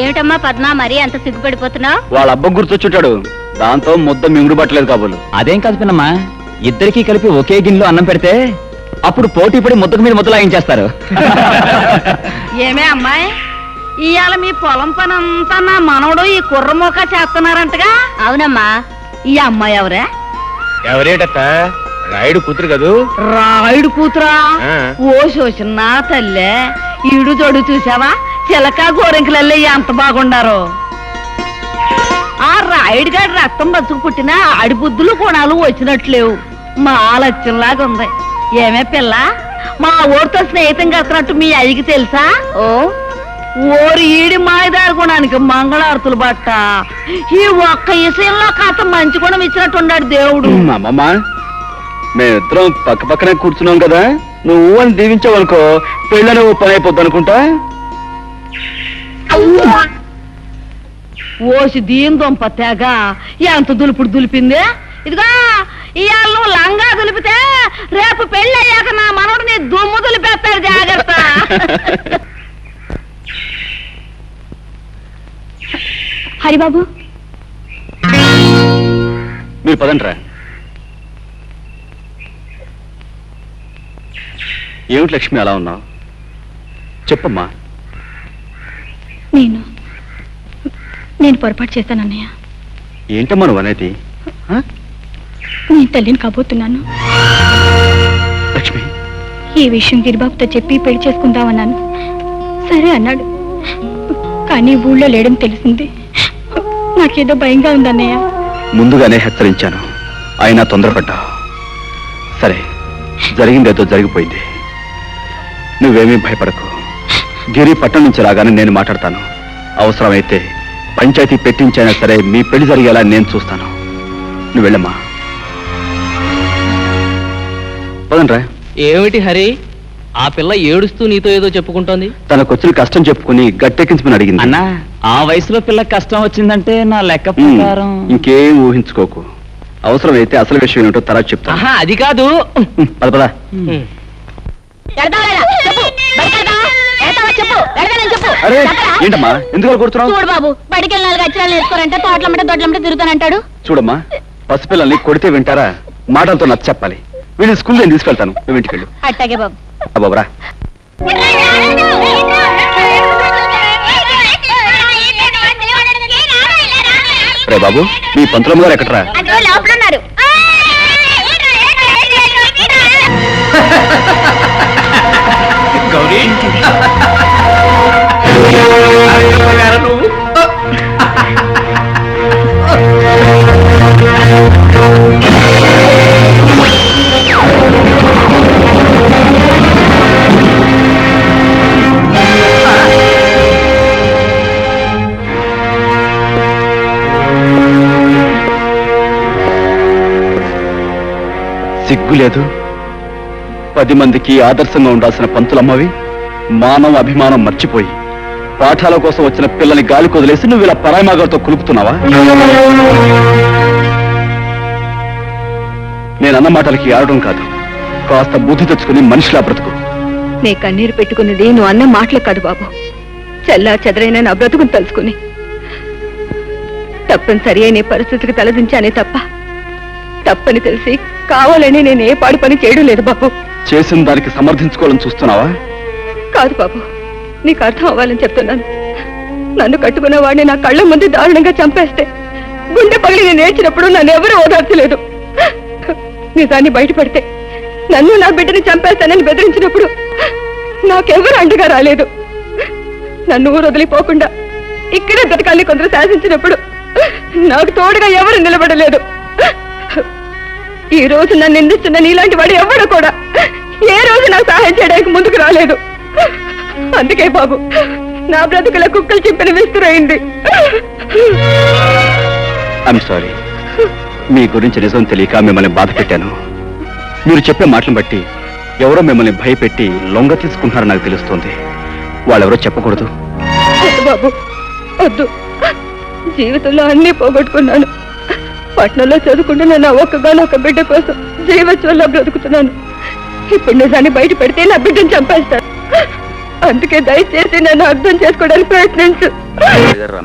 ఏమిటమ్మా పద్మ మరీ అంత సిగ్గుపడిపోతున్నావు? వాళ్ళ అబ్బ గుర్తొచ్చుంటాడు. దాంతో ముద్ద మింగుడు పట్టలేదు కాబోలు. అదేం కాదు పిన్నమ్మా ఇద్దరికి కలిపి ఒకే గిన్నెలో అన్నం పెడితే అప్పుడు పోటీ పడి ముద్దకు మీద ముద్ద లాగించేస్తారు. ఏమే అమ్మాయి ఇవాళ మీ పొలం పని అంతా నా మనవడు ఈ కుర్రమోక చేస్తున్నారంటగా? అవునమ్మా. ఈ అమ్మాయి ఎవరే? ఎవరేటత్త? రాయుడు కూతురు కదూ? రాయుడు కూతురా. ఓ శోషన్న తల్లే ఈడు జోడు చూసావా? చిలక గోరెంకలల్లే ఎంత బాగుండారో. ఆ రాయుడు గారి రక్తం బతుకు పుట్టిన ఆడి బుద్ధులు గుణాలు వచ్చినట్లేవు. మా లక్ష్యంలాగా ఉంది. ఏమే పిల్ల? మా ఊరితో స్నేహితం కడుతున్నట్టు మీ అయ్యకి తెలుసా? ఓ. ఓరి ఈడి మాయదారి గుణానికి మంగళారతులు బట్ట ఈ ఒక్క విషయంలో కాత మంచి గుణం ఇచ్చినట్టు ఉన్నాడు దేవుడు అమ్మమ్మ. మేమిద్దరం పక్క పక్కనే కూర్చున్నాం కదా. నువ్వు అని దీవించావు అనుకో పెళ్ళని ఓ పని అయిపోద్ది అనుకుంటా? ఓసి దీని దొంప తెగ. ఎంత దులుపుడు దులిపింది? ఇదిగో ఇవాళ నువ్వు లంగా దులిపితే రేపు పెళ్ళి అయ్యాక నా మనవడు నీ దుమ్ము దులిపేస్తాడు జాగ్రత్త. హరిబాబు. మీరు పదంట్రా ఏమిటి లక్ష్మి అలా ఉన్నావు? చెప్పమ్మా. నేను పొరపాటు చేశాను అన్నయ్య. ఏంటమ్మా నువ్వు అనేది? నేను తల్లిని కాబోతున్నాను. లక్ష్మి. ఈ విషయం గిరిబాబుతో చెప్పి పెళ్ళి చేసుకుందామన్నాను. సరే అన్నాడు. కానీ ఊళ్ళో లేడని తెలిసింది. నాకేదో భయంగా ఉందన్నయ్య ముందుగానే హెచ్చరించాను. అయినా తొందరపడ్డా? సరే జరిగిందేదో జరిగిపోయింది. నువ్వేమీ భయపడకు. గిరి పట్టణం నుంచి రాగానే నేను మాట్లాడతాను. అవసరమైతే పంచాయతీ పెట్టించైనా సరే మీ పెళ్ళి జరిగేలా నేను చూస్తాను. నువ్వు వెళ్ళమ్మా. పదండ్రా. ఏమిటి హరి? ఆ పిల్ల ఏడుస్తూ నీతో ఏదో చెప్పుకుంటోంది. తనకు వచ్చిన కష్టం చెప్పుకుని గట్టెక్కించమని అడిగింది. అన్నా ఆ వయసులో పిల్లకి కష్టం వచ్చిందంటే నా లెక్క ఉమ్, ప్రకారం ఇంకేం ఊహించుకోకు. అవసరమైతే అసలు విషయం ఏంటో తర్వాత చెప్తాను ఆహా అది కాదు. ఉమ్, పద పద. అరే ఏంటమ్మా? ఎందుకు కొడుతున్నావు? చూడు బాబు బడికి వెళ్ళి నాలుగు అక్షరాలు నేర్చుకోరంటే తోటలమ్మటే దొడ్లమ్మటే తిరుగుతానంటాడు చూడమ్మా పసిపిల్లల్ని కొడితే వింటారా? మాటలతో నచ్చ చెప్పాలి. వీళ్ళని స్కూల్ నేను తీసుకెళ్తాను. నువ్వు ఇంటికి వెళ్ళు అట్టాగే బాబు. బాబరా. రే బాబు మీ పంతులమ్మ గారు ఎక్కడరా? లోపల ఉన్నారు. గౌరీ. సిగ్గులేదు పది మందికి ఆదర్శంగా ఉండాల్సిన పంతులమ్మవి మానవ అభిమానం మర్చిపోయి పాఠాల కోసం వచ్చిన పిల్లని గాలి కొదిలేసి నువ్వు ఇలా పరాయమాగారితో కులుపుతున్నావా? నేను అన్న మాటలకి ఆడడం కాదు. కాస్త బుద్ధి తెచ్చుకుని మనిషిలా బ్రతుకు. నీ కన్నీరు పెట్టుకున్నది నువ్వు అన్న మాటలు కాదు బాబు. చల్లా చెదరైన నా బ్రతుకుని తలుచుకుని. తప్పనిసరి అయిన పరిస్థితికి తలదించానే తప్ప తప్పని తెలిసి కావాలని నేను ఏ పాడు పని చేయడం లేదు బాబు. చేసిన దానికి సమర్థించుకోవాలని చూస్తున్నావా? కాదు బాబు. నీకు అర్థం అవ్వాలని చెప్తున్నాను. నన్ను కట్టుకున్న వాడిని నా కళ్ళ ముందు దారుణంగా చంపేస్తే గుండె పగిలి నేను ఏడ్చినప్పుడు నన్ను ఎవరూ ఓదార్చలేదు. నిజాన్ని బయటపడితే నన్ను నా బిడ్డని చంపేస్తానని బెదిరించినప్పుడు నాకెవరు అండగా రాలేదు. నన్ను ఊరు వదిలిపోకుండా ఇక్కడే బ్రతకాలని కొందరు శాసించినప్పుడు నాకు తోడుగా ఎవరు నిలబడలేదు. ఈ రోజు నన్ను నిందిస్తున్న నీలాంటి వాడు ఎవడు కూడా. ఏ రోజు నాకు సహాయం చేయడానికి ముందుకు రాలేదు. అందుకే బాబు నా బ్రతుకుల కుక్కలు చింపిన విస్తురైంది ఐఎమ్ సారీ మీ గురించి నిజం తెలియక మిమ్మల్ని బాధ పెట్టాను. మీరు చెప్పే మాటలను బట్టి ఎవరో మిమ్మల్ని భయపెట్టి లొంగ తీసుకుంటున్నారని నాకు తెలుస్తోంది. వాళ్ళెవరో చెప్పకూడదు. బాబు వద్దు. జీవితంలో అన్నీ పోగొట్టుకున్నాను. పట్నంలో చదువుకుంటున్న నా ఒక్కగానొక్క బిడ్డ కోసం జీవత్వంలో బ్రతుకుతున్నాను. ఇప్పుడు నిజాన్ని బయట పెడితే నా బిడ్డను చంపేస్తాను అందుకే దయచేసి నన్ను అర్థం చేసుకోవడానికి ప్రయత్నించు.